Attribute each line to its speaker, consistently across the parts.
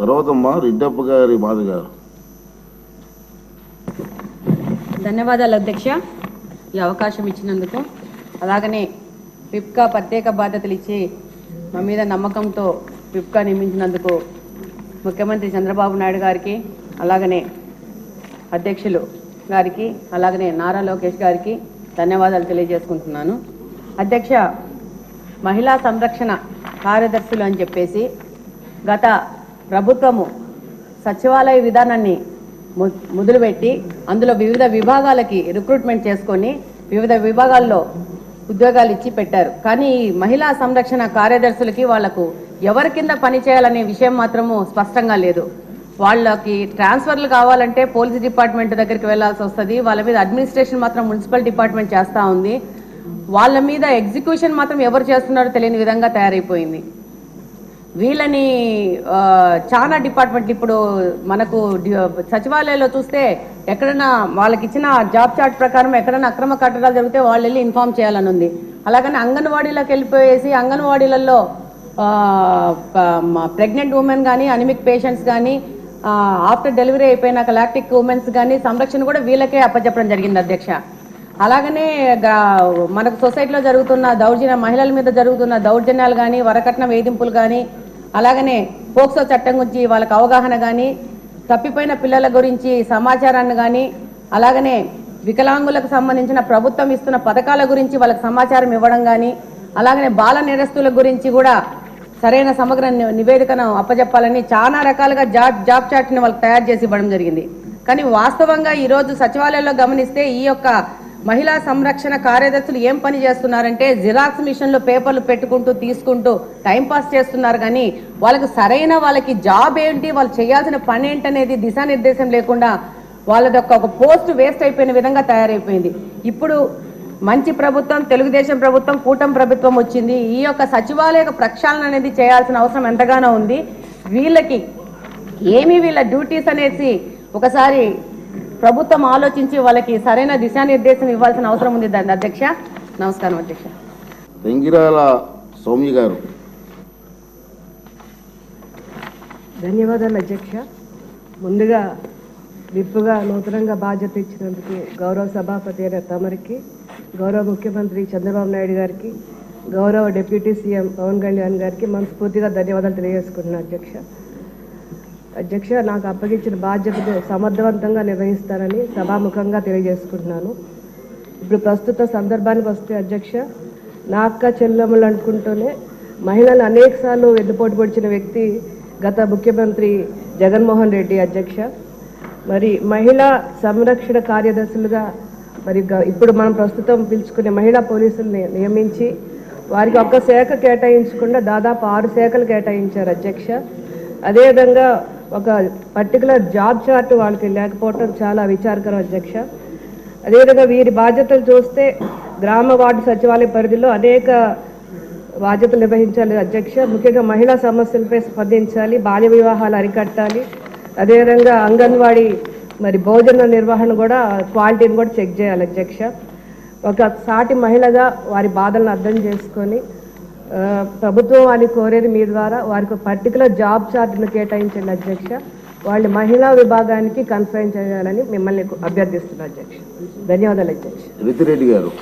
Speaker 1: తర్వాత మా రెడ్డప్ప గారి బాధ గారు
Speaker 2: ధన్యవాదాలు అధ్యక్ష. ఈ అవకాశం ఇచ్చినందుకు. అలాగనే పిప్కా ప్రత్యేక బాధ్యతలు ఇచ్చి మా మీద నమ్మకంతో పిప్కా నియమించినందుకు ముఖ్యమంత్రి చంద్రబాబు నాయుడు గారికి అలాగనే అధ్యక్షులు గారికి అలాగనే నారా లోకేష్ గారికి ధన్యవాదాలు తెలియజేసుకుంటున్నాను. అధ్యక్ష మహిళా సంరక్షణ కార్యదర్శులు అని చెప్పేసి గత ప్రభుత్వము సచివాలయ విధానాన్ని మొదలుపెట్టి అందులో వివిధ విభాగాలకి రిక్రూట్మెంట్ చేసుకొని వివిధ విభాగాల్లో ఉద్యోగాలు ఇచ్చి పెట్టారు. కానీ ఈ మహిళా సంరక్షణ కార్యదర్శులకి వాళ్ళకు ఎవరి కింద పని చేయాలనే విషయం మాత్రము స్పష్టంగా లేదు. వాళ్ళకి ట్రాన్స్ఫర్లు కావాలంటే పోలీస్ డిపార్ట్మెంట్ దగ్గరికి వెళ్ళాల్సి వస్తుంది. వాళ్ళ మీద అడ్మినిస్ట్రేషన్ మాత్రం మున్సిపల్ డిపార్ట్మెంట్ చేస్తూ ఉంది. వాళ్ళ మీద ఎగ్జిక్యూషన్ మాత్రం ఎవరు చేస్తున్నారో తెలియని విధంగా తయారైపోయింది. వీళ్ళని చాలా డిపార్ట్మెంట్ ఇప్పుడు మనకు సచివాలయంలో చూస్తే ఎక్కడైనా వాళ్ళకి ఇచ్చిన జాబ్ చార్ట్ ప్రకారం ఎక్కడైనా అక్రమ కట్టడాలు జరిగితే వాళ్ళు వెళ్ళి ఇన్ఫామ్ చేయాలని ఉంది. అలాగని అంగన్వాడీలోకి వెళ్ళిపోయేసి అంగన్వాడీలలో ప్రెగ్నెంట్ ఉమెన్ కానీ అనిమిక్ పేషెంట్స్ కానీ ఆఫ్టర్ డెలివరీ అయిపోయినాక లాక్టిక్ ఉమెన్స్ కానీ సంరక్షణ కూడా వీళ్ళకే అప్పచెప్పడం జరిగింది అధ్యక్ష. అలాగనే మనకు సొసైటీలో జరుగుతున్న దౌర్జన్య మహిళల మీద జరుగుతున్న దౌర్జన్యాలు కానీ వరకట్న వేధింపులు కానీ అలాగనే పోక్సో చట్టం గురించి వాళ్ళకి అవగాహన కానీ తప్పిపోయిన పిల్లల గురించి సమాచారాన్ని కానీ అలాగనే వికలాంగులకు సంబంధించిన ప్రభుత్వం ఇస్తున్న పథకాల గురించి వాళ్ళకి సమాచారం ఇవ్వడం కానీ అలాగనే బాల నేరస్తుల గురించి కూడా సరైన సమగ్ర నివేదికను అప్పజెప్పాలని చాలా రకాలుగా జాబ్ జాబ్ చాట్ని వాళ్ళకి తయారు చేసి ఇవ్వడం జరిగింది. కానీ వాస్తవంగా ఈరోజు సచివాలయంలో గమనిస్తే ఈ యొక్క మహిళా సంరక్షణ కార్యదర్శులు ఏం పని చేస్తున్నారంటే జిరాక్స్ మిషన్లో పేపర్లు పెట్టుకుంటూ తీసుకుంటూ టైం పాస్ చేస్తున్నారు. కానీ వాళ్ళకి సరైన వాళ్ళకి జాబ్ ఏంటి వాళ్ళు చేయాల్సిన పని ఏంటనేది దిశానిర్దేశం లేకుండా వాళ్ళది ఒక ఒక పోస్ట్ వేస్ట్ అయిపోయిన విధంగా తయారైపోయింది. ఇప్పుడు మంచి ప్రభుత్వం తెలుగుదేశం ప్రభుత్వం కూటమి ప్రభుత్వం వచ్చింది. ఈ యొక్క సచివాలయ ప్రక్షాళన అనేది చేయాల్సిన అవసరం ఎంతగానో ఉంది. వీళ్ళకి ఏమి వీళ్ళ డ్యూటీస్ అనేసి ఒకసారి ప్రభుత్వం ఆలోచించి వాళ్ళకి సరైన దిశానిర్దేశం ఇవ్వాల్సిన అవసరం ఉంది దాని అధ్యక్ష. నమస్కారం అధ్యక్ష.
Speaker 1: వెంగిరాల సౌమ్య గారు.
Speaker 3: ధన్యవాదాలు అధ్యక్ష. ముందుగా విప్పుగా నూతనంగా బాధ్యత ఇచ్చినందుకు గౌరవ సభాపతి అయిన తమరికి గౌరవ ముఖ్యమంత్రి చంద్రబాబు నాయుడు గారికి గౌరవ డిప్యూటీ సీఎం పవన్ కళ్యాణ్ గారికి మనస్ఫూర్తిగా ధన్యవాదాలు తెలియజేసుకుంటున్నాను అధ్యక్ష. అధ్యక్ష నాకు అప్పగించిన బాధ్యతను సమర్థవంతంగా నిర్వహిస్తానని సభాముఖంగా తెలియజేసుకుంటున్నాను. ఇప్పుడు ప్రస్తుత సందర్భానికి వస్తే అధ్యక్ష నా అక్క చెల్లెమ్మలు అనుకుంటూనే మహిళలు అనేకసార్లు వెన్నుపోటు పొడిచిన వ్యక్తి గత ముఖ్యమంత్రి జగన్మోహన్ రెడ్డి అధ్యక్ష. మరి మహిళా సంరక్షణ కార్యదర్శులుగా మరి గ- ఇప్పుడు మనం ప్రస్తుతం పిలుచుకునే మహిళా పోలీసుల్ని నియమించి వారికి ఒక్క శాఖ కేటాయించకుండా దాదాపు ఆరు శాఖలు కేటాయించారు అధ్యక్ష. అదేవిధంగా ఒక పర్టికులర్ జాబ్ చార్ట్ వాళ్ళకి లేకపోవటం చాలా విచారకరం అధ్యక్ష. అదేవిధంగా వీరి బాధ్యతలు చూస్తే గ్రామ వార్డు సచివాలయ పరిధిలో అనేక బాధ్యతలు నిర్వహించాలి అధ్యక్ష. ముఖ్యంగా మహిళా సమస్యలపై స్పందించాలి బాల్య వివాహాలు అరికట్టాలి. అదేవిధంగా అంగన్వాడీ మరి భోజన నిర్వహణ కూడా క్వాలిటీని కూడా చెక్ చేయాలి అధ్యక్ష. ఒక సాటి మహిళగా వారి బాధలను అర్థం చేసుకొని ప్రభుత్వం వారిని కోరేది మీ ద్వారా వారికి పర్టికులర్ జాబ్ చార్ట్ను కేటాయించండి అధ్యక్ష. వాళ్ళు మహిళా విభాగానికి కన్ఫైన్ చేయాలని మిమ్మల్ని అభ్యర్థిస్తున్నారు అధ్యక్ష. ధన్యవాదాలు అధ్యక్ష.
Speaker 1: రితిరెడ్డి గారు.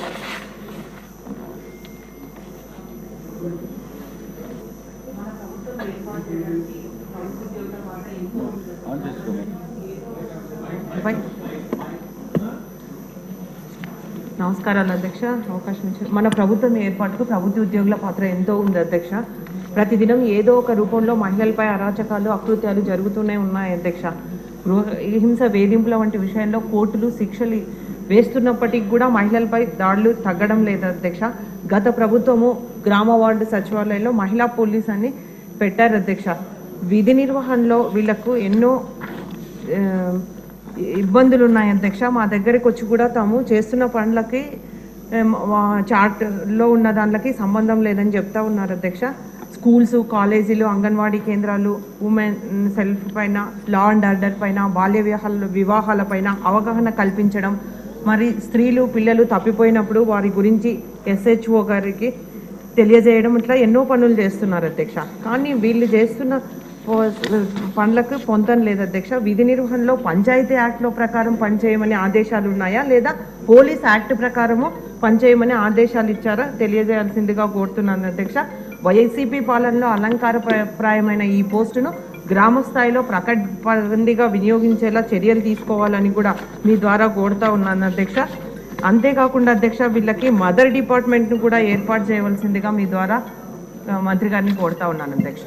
Speaker 4: నమస్కారాలు అధ్యక్ష. అవకాశం ఇచ్చారు మన ప్రభుత్వం ఏర్పాటుకు ప్రభుత్వ ఉద్యోగుల పాత్ర ఎంతో ఉంది అధ్యక్ష. ప్రతిదినం ఏదో ఒక రూపంలో మహిళలపై అరాచకాలు అకృత్యాలు జరుగుతూనే ఉన్నాయి అధ్యక్ష. గృహ హింస వేధింపుల వంటి విషయంలో కోర్టులు శిక్షలు వేస్తున్నప్పటికీ కూడా మహిళలపై దాడులు తగ్గడం లేదు అధ్యక్ష. గత ప్రభుత్వము గ్రామ వార్డు సచివాలయంలో మహిళా పోలీస్ అని పెట్టారు అధ్యక్ష. విధి నిర్వహణలో వీళ్ళకు ఎన్నో ఇబ్బందులు ఉన్నాయి అధ్యక్ష. మా దగ్గరికి వచ్చి కూడా తాము చేస్తున్న పనులకి చార్ట్లో ఉన్న దాంట్లకి సంబంధం లేదని చెప్తా ఉన్నారు అధ్యక్ష. స్కూల్స్ కాలేజీలు అంగన్వాడీ కేంద్రాలు ఉమెన్ సెల్ఫ్ పైన లా అండ్ ఆర్డర్ పైన బాల్య వివాహాల వివాహాల పైన అవగాహన కల్పించడం. మరి స్త్రీలు పిల్లలు తప్పిపోయినప్పుడు వారి గురించి ఎస్హెచ్ఓ గారికి తెలియజేయడం. ఇట్లా ఎన్నో పనులు చేస్తున్నారు అధ్యక్ష. కానీ వీళ్ళు చేస్తున్న పనులకు పొందం లేదు అధ్యక్ష. విధి నిర్వహణలో పంచాయతీ యాక్ట్లో ప్రకారం పనిచేయమని ఆదేశాలు ఉన్నాయా? లేదా పోలీస్ యాక్ట్ ప్రకారము పనిచేయమని ఆదేశాలు ఇచ్చారా? తెలియజేయాల్సిందిగా కోరుతున్నాను అధ్యక్ష. వైసీపీ పాలనలో అలంకార ప్రాయమైన ఈ పోస్టును గ్రామ స్థాయిలో ప్రకటిగా వినియోగించేలా చర్యలు తీసుకోవాలని కూడా మీ ద్వారా కోరుతా ఉన్నాను అధ్యక్ష. అంతేకాకుండా అధ్యక్ష వీళ్ళకి మదర్ డిపార్ట్మెంట్ను కూడా ఏర్పాటు చేయవలసిందిగా మీ ద్వారా మంత్రి గారిని కోరుతా ఉన్నాను అధ్యక్ష.